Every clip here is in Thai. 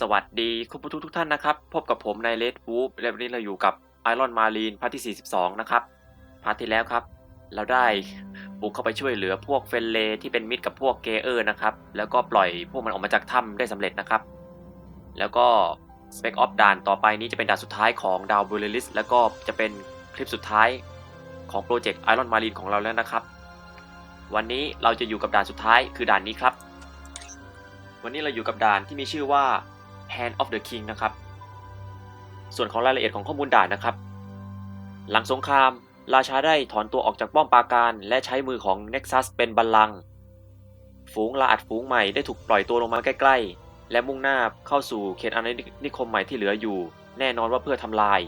สวัสดีคุณผู้ชมทุกท่านนะครับ พบกับผมในเลดวูฟและวันนี้เราอยู่กับไอรอนมารีนพาร์ทที่ 42 นะครับ พาร์ทที่แล้วครับ เราได้บุกเข้าไปช่วยเหลือพวกเฟนเลที่เป็นมิตรกับพวกเกเออร์นะครับ แล้วก็ปล่อยพวกมันออกมาจากถ้ำได้สำเร็จนะครับ แล้วก็สเปกออฟด่านต่อไปนี้จะเป็นด่านสุดท้ายของดาวบูเลลิสแล้วก็จะเป็นคลิปสุดท้ายของโปรเจกต์ไอรอนมารีนของเราแล้วนะครับ วันนี้เราจะอยู่กับด่านสุดท้ายคือด่านนี้ครับ วันนี้เราอยู่กับด่านที่มีชื่อว่า Hand of the King นะครับ ส่วนของรายละเอียดของข้อมูลด่านนะครับ หลังสงคราม ราชาได้ถอนตัวออกจากป้อมปราการ และใช้มือของ Nexus เป็นบัลลังก์ฝูงลาอัดฝูงใหม่ได้ถูกปล่อยตัวลงมาใกล้ๆ และมุ่งหน้าเข้าสู่เขตอาณานิคมใหม่ที่เหลืออยู่ แน่นอนว่าเพื่อทำลาย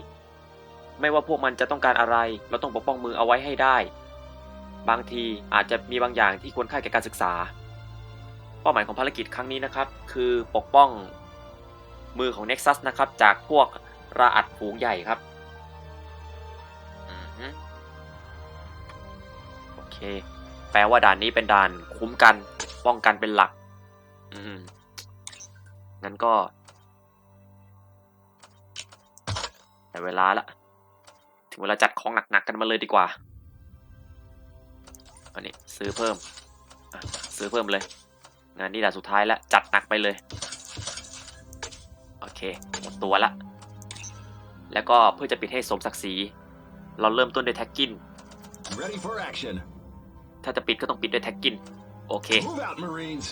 ไม่ว่าพวกมันจะต้องการอะไร เราต้องปกป้องมือเอาไว้ให้ได้ บางทีอาจจะมีบางอย่างที่ควรค่าแก่การศึกษา เป้าหมายของภารกิจครั้งนี้นะครับ คือปกป้อง มือของ Nexus นะครับ จากพวกราอัดฝูงใหญ่ครับอโอเค แปลว่าด่านนี้เป็นด่านคุ้มกัน ป้องกันเป็นหลัก อืมงั้นก็ แต่เวลาละ ถึงเวลาจัดของหนักๆกันมาเลยดีกว่า อันนี้ซื้อเพิ่ม ซื้อเพิ่มเลย งานนี้ด่านสุดท้ายแล้ว จัดหนักไปเลย เคหมดตัวละ แล้วก็เพื่อจะปิดให้สมศักดิ์ศรี เราเริ่มต้นด้วยแท็กกิน Ready for action. ถ้าจะปิดก็ต้องปิดด้วยแท็กกิน โอเค Move out, Marines.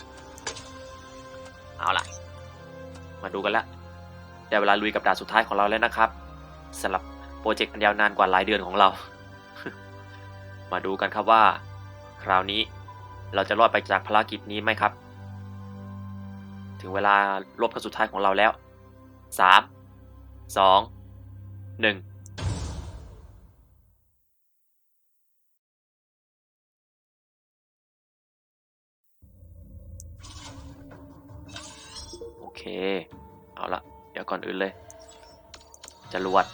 เอาล่ะ มาดูกันละได้เวลาลุยกับด่านสุดท้ายของเราแล้วนะครับสำหรับโปรเจกต์อันยาวนานกว่าหลายเดือนของเรา มาดูกันครับว่า คราวนี้เราจะรอดไปจากภารกิจนี้ไหมครับ ถึงเวลารบครั้งสุดท้ายของเราแล้ว สามสองหนึ่งโอเค เอาละเดี๋ยวก่อนอื่นเลย จรวด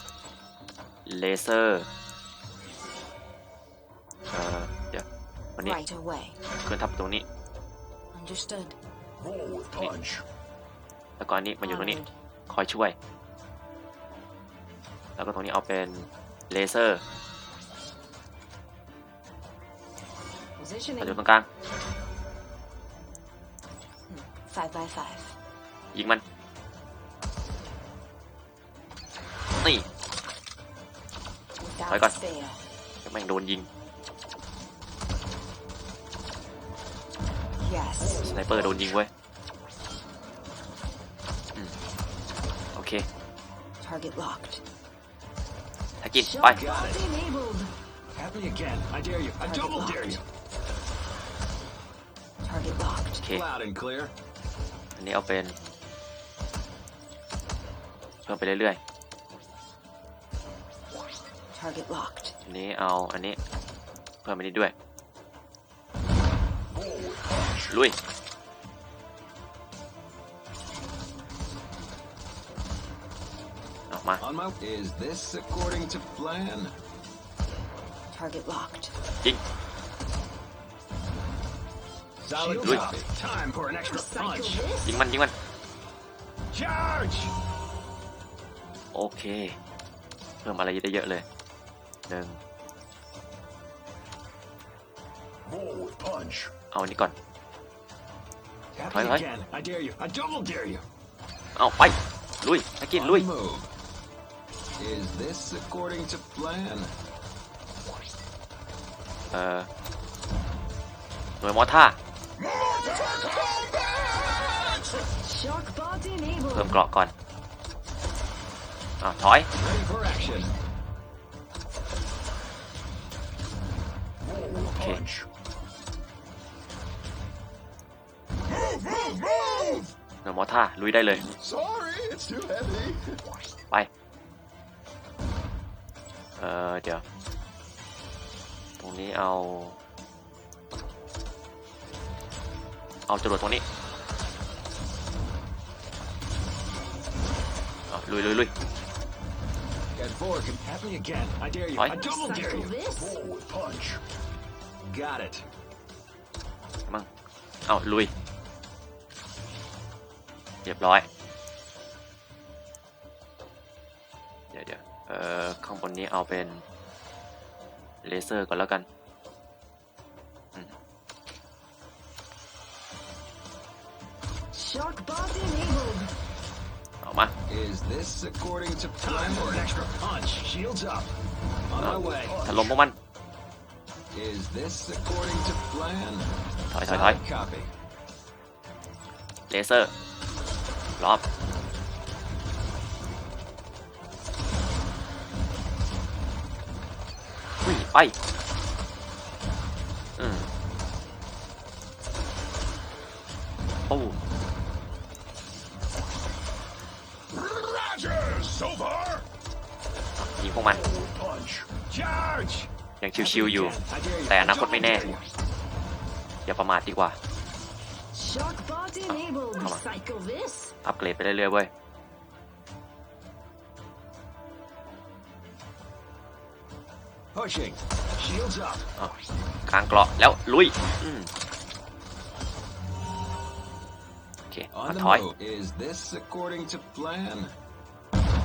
เลเซอร์เอ่อเดี๋ยววันนี้ Right away. เคลื่อนทับตรงนี้ Understood. Roll with punch. แล้วก็อันนี้มาอยู่ตรงนี้ Honored. คอยช่วย แล้วก็ตรงนี้เอาเป็นเลเซอร์มา Positioning. อยู่ตรงกลาง Five by five. ยิงมัน นี่ Without Phải con. fail. แม่งโดนยิง Yes. สไนเปอร์โดนยิงเว้ย Target locked. ถ้ากิน ไป Got it. enabled. Have me again. I dare you. I double dare you. Target locked. โอเค Loud and clear. อันนี้เอาเป็น เพิ่มไปเรื่อย Target locked. ๆ อันนี้เอาอันนี้ เพิ่มอันนี้ด้วย Roll with punch. ลุย On my. Is this according to plan? Target locked. ยิง Solid Lui. copy. Time for an extra punch. ยิงมันยิงมัน Charge. โอเค เพิ่มอะไรได้เยอะเลยหนึ่ง Roll with punch. เอาอันนี้ก่อน Have Hi, me hi. again. I dare you. I double dare you. เอาไป ลุยถ้ากิน On ลุย the move. Is this according to plan? เอ่อหน่วยมอท่า Shock bot enabled. เพิ่มเกราะก่อนอ่าวถอย Ready for action. Roll with Okay. punch. หน่วยมอท่า ลุยได้เลย Sorry, it's too heavy. ไปเออเดี๋ยว ตรงนี้เอา เอาจรวดตรงนี้เอาลุยลุยลุย Get forward. Have me again. I dare you. Hi. I double dare you. this. Roll with punch. Got it. มั่งเอาลุย เรียบร้อย อข้างบนนี้เอาเป็นเลเซอร์ก่อนแล้วกัน Shock bot enabled. เอามา Is this according to plan? Time for an extra punch. Shields up. On my way. ถล่มพวกมัน Is this according to plan? ถอยถอยถอย Solid copy. เลเซอร์รอบ ไปอืมโอ้ Roger. So far. ยิงพวกมัน Punch. Charge. ยังชิวๆอยู่ I dare you. แต่อนาคตไม่แน่ Double dare you. อย่าประมาทดีกว่า Shock bot enabled. Come on. Cycle this. อัปเกรดไปเรื่อยๆเว้ย Pushing. Shields up. อ้าวค้างเกราะแล้วลุยอืมโอเค On มา the ถอย move. Is this according to plan?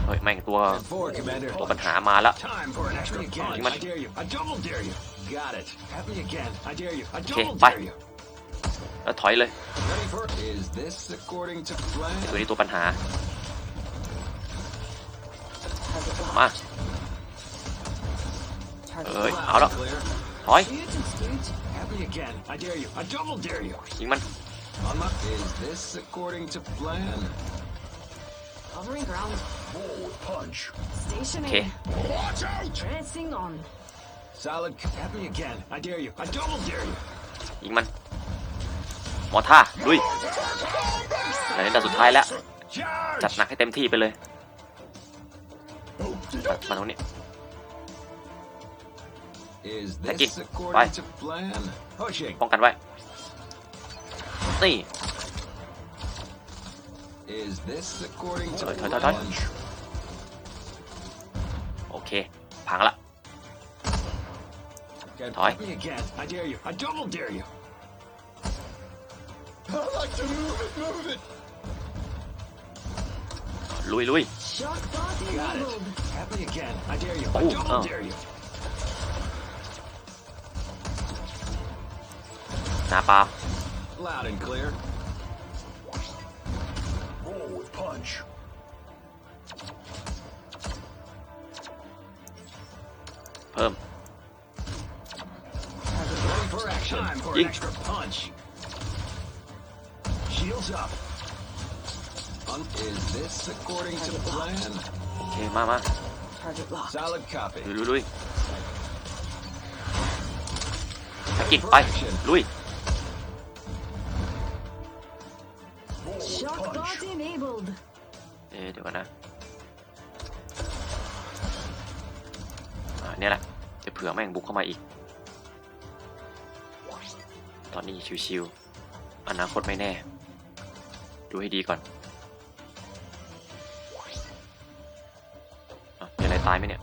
เฮ้ยแม่งตัว And forward, Commander. ตัวปัญหามาแล้ว Time for an extra Again. punch. Come on. I dare you. I double dare you. Got it. Have me again. I dare you. I Okay, double bye. dare you. แล้วถอยเลย Ready for Is this according to ไอ้ตัว plan? นี้ตัวปัญหา Target มา locked. Target เอ้ย locked. เอาแล้ว clear. ถอย Shoot and scoot. Have me again. I dare you. I double dare you. ยิงมัน On my Is this according to plan? Covering ground. forward punch. Stationing. Okay. Watch out. Pressing on. Solid. co- Have me again. I dare you. I double dare you. ยิงมันหมอท่าลุยแต่ในด่านสุดท้ายแล้ว Charge. จัดหนักให้เต็มที่ไปเลย มาตรงนี้ Is Thank this you. according Bye. to plan? Pushing. ป้องกันไว้ นี่ Is this according to Thôi, thôi, thôi, thôi. plan? โอเค พังละ Get Thôi. Have me again. I dare you. I double dare you. ล์ม Loud and clear. Forward punch. เพิ่ม Ready for action. Time for an Ying. extra punch. Shields up. Un- Is this according to plan? โอเคมามา Target locked. Solid copy. ลุยลุยลุย อ๊เดี๋ยวก่อนนะอ่าเนี่ยแหละจะเผื่อแม่งบุกเข้ามาอีก ตอนนี้ชิวๆอนาคตไม่แน่ ดูให้ดีก่อนอะมีอะไรตายไหมเนี่ย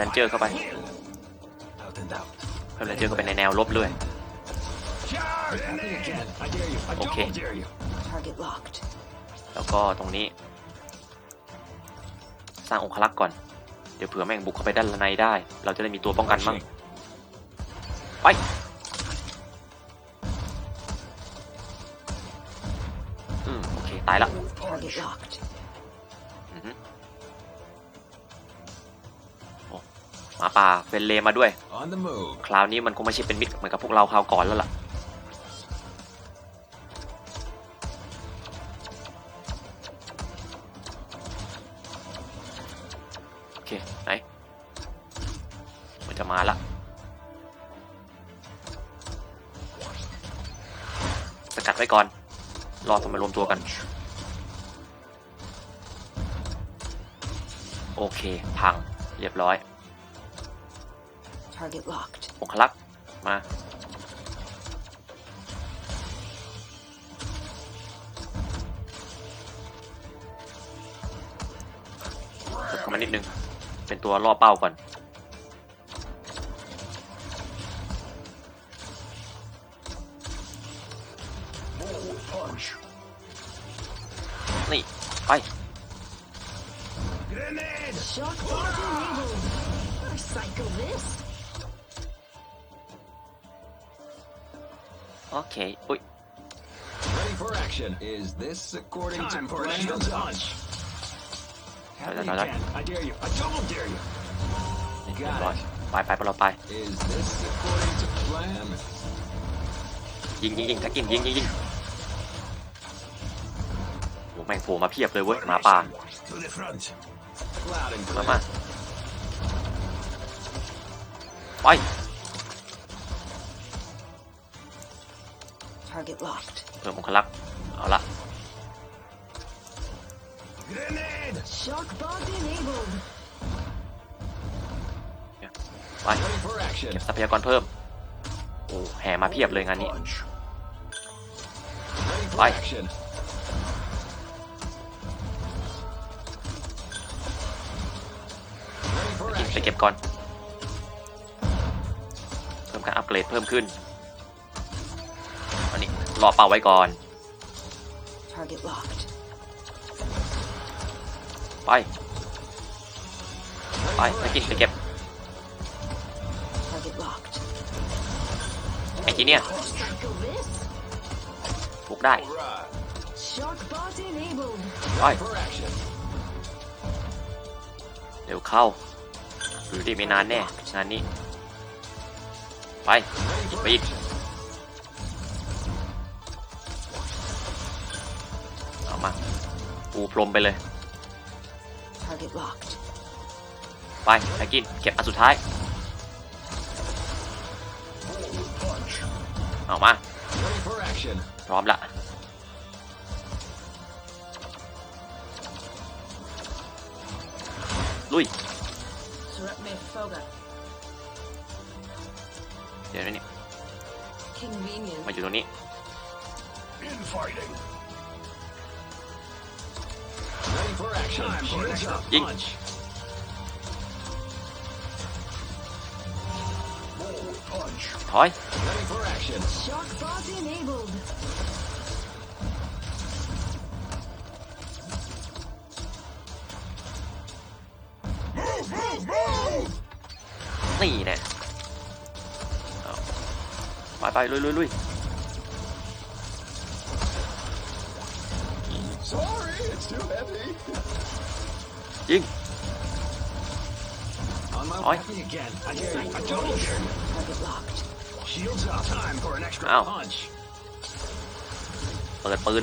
รนเจอร์เข้าไป Out and out. เพิ่มแรนเจอร์เข้าไปในแนวลบเลย Charge. Have me again. I dare you. I Okay. double dare you. Target locked. แล้วก็ตรงนี้ สร้างองคลักษ์ก่อน เดี๋ยวเผื่อแม่งบุกเข้าไปด้านในได้ เราจะได้มีตัวป้องกันมั่ง ไป อืม โอเค ตายละ หมาป่าเฟนเลมาด้วย On the move. คราวนี้มันคงไม่ใช่เป็นมิตรเหมือนกับพวกเราคราวก่อนแล้วล่ะ โอเค ไหน มันจะมาละ สกัดไว้ก่อน รอทำมารวมตัวกัน โอเค พัง เรียบร้อย Target locked. องคลักษ์มา เข้ามานิดนึง เป็นตัวล่อเป้าก่อน นี่ ไป Shock to the navel. Recycle this. โอเคอุ้ย Ready for action. Is this according Time to for a plan? shield punch. Have me Dai, dai, dai. again. I dare you. I double dare you. เรียบร้อยไปไปไปเราไป Is this according to plan? ยิงยิงยิงทักกินยิงยิงยิงโหแม่งโผล่มาเพียบเลยเว้ยหมาป่า To the front. Loud and มา clear. มาไป Target locked. เพิ่มองคลักษ์เอาละ Grenade! Shock pod enabled. ไป Ready for action. เก็บทรัพยากรเพิ่ม โอ้แห่มาเพียบเลยงานนี้ Punch. Ready for Bye. action. Ready for กินไป action. เก็บก่อน เพิ่มการอัปเกรดเพิ่มขึ้นอันนี้ รอเป่าไว้ก่อน Target locked. ไปไปไปกินไปเก็บ Target locked. ไอ้ทีเนี้ย Recycle this. บุกได้ Alright. Shock pod enabled. ไป Ready for action. เร็วเข้าหรือดีไม่นานแน่งานนี้ ไป Ready for ไปอีก action. ปูพรมไปเลย Target locked. ไปไปกิน เก็บอันสุดท้าย เอามา Ready for action. พร้อมละ ลุย Threat me Foga. เดี๋ยวนี่ Convenient. มาอยู่ตรงนี้ Infighting. ยิงถอยนี่แน่ไปไปลุยลุยลุย Sorry, it's too heavy. ยิง On my Oi. way. Have me again. I dare you. I double dare you. Target locked. อ้าวเปิดปืน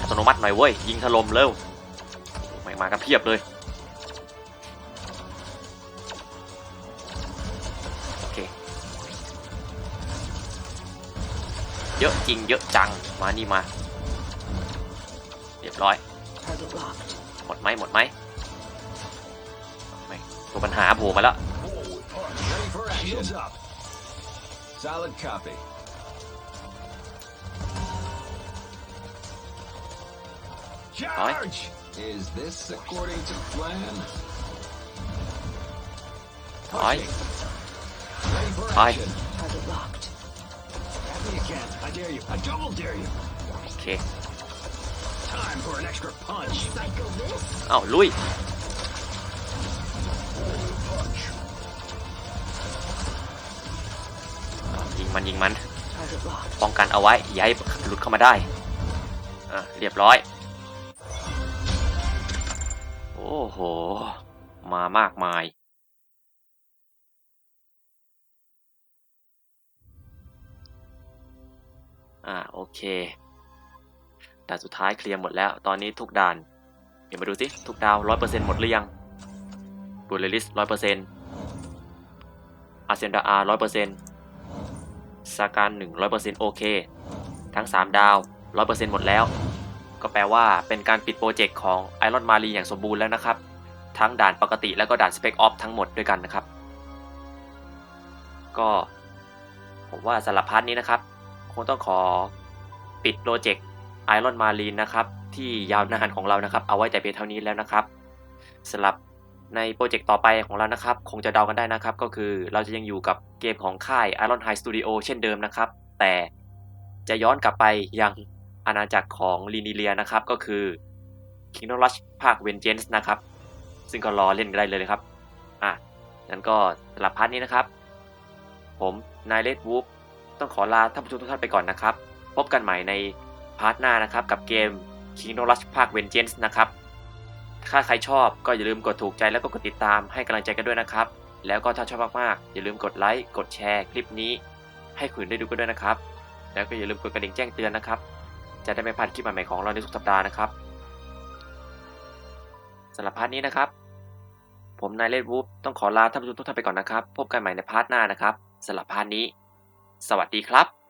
อัตโนมัติหน่อยเว้ย ยิงถล่มเร็วไม่มากันเพียบเลยโอเคเยอะจริงเยอะจังมานี่มา เรียบร้อย หมดไหมหมดไหมไม่ตัวปัญหาโผล่มาแล้ว Ready for action. Shields up. Solid copy. Charge! Is this according to plan? ถอย Ready for Aye. action. Target locked. Have me again. I dare you. I double dare you. โอเค Time for an extra punch. Cycle this. เอ้าลุย ยิงมันยิงมัน Target locked. ป้องกันเอาไว้ อย่าให้หลุดเข้ามาได้ อะ เรียบร้อย โอ้โห มามากมาย อ่า โอเค ด่านสุดท้ายเคลียร์หมดแล้ว ตอนนี้ทุกด่าน เดี๋ยวมาดูสิทุกดาวร้อยเปอร์เซ็นต์หมดหรือยังบูเลลิสร้อยเปอร์เซ็นต์อาเซนดาอาร้อยเปอร์เซ็นต์สาการ100%โอเค ทั้ง3ดาว100%หมดแล้ว ก็แปลว่าเป็นการปิดโปรเจกต์ของ Iron m a r i อย่างสมบูรณ์แล้วนะครับ ทั้งด่านปกติแล้วก็ด่าน Spec Ops ทั้งหมดด้วยกันนะครับ ก็ ผมว่าสำหรับพาร์ทนี้นะครับ คงต้องขอปิดโปรเจกต์ Iron m a r i นะครับที่ยาวนานของเรานะครับ เอาไว้แต่เพียงเท่านี้แล้วนะครับสำหรับในโปรเจกต์ต่อไปของเรานะครับ คงจะเดากันได้นะครับ ก็คือเราจะยังอยู่กับเกมของค่าย Iron High Studio เช่นเดิมนะครับ แต่จะย้อนกลับไปยังอาณาจักรของลินิเลียนะครับ ก็คือ Kingdom Rush ภาค Vengeance นะครับ ซึ่งก็รอเล่นกันได้เลยนะครับ อะงั้นก็สำหรับพาร์ทนี้นะครับ ผมนายเลดวูฟต้องขอลาท่านผู้ชมทุกท่านไปก่อนนะครับ พบกันใหม่ใน พาร์ทหน้านะครับกับเกม Kingdom Rush ภาค Vengeance นะครับ ถ้าใครชอบก็อย่าลืมกดถูกใจแล้วก็กดติดตามให้กำลังใจกันด้วยนะครับ แล้วก็ถ้าชอบมากๆ อย่าลืมกดไลค์กดแชร์คลิปนี้ ให้คนอื่นได้ดูกันด้วยนะครับ แล้วก็อย่าลืมกดกระดิ่งแจ้งเตือนนะครับ จะได้ไม่พลาดคลิปใหม่ๆของเราในทุกสัปดาห์นะครับสำหรับพาร์ทนี้นะครับ ผมนายเลดวูฟต้องขอลาท่านผู้ชมทุกท่านไปก่อนนะครับ พบกันใหม่ในพาร์ทหน้านะครับสำหรับพาร์ทนี้ สวัสดีครับ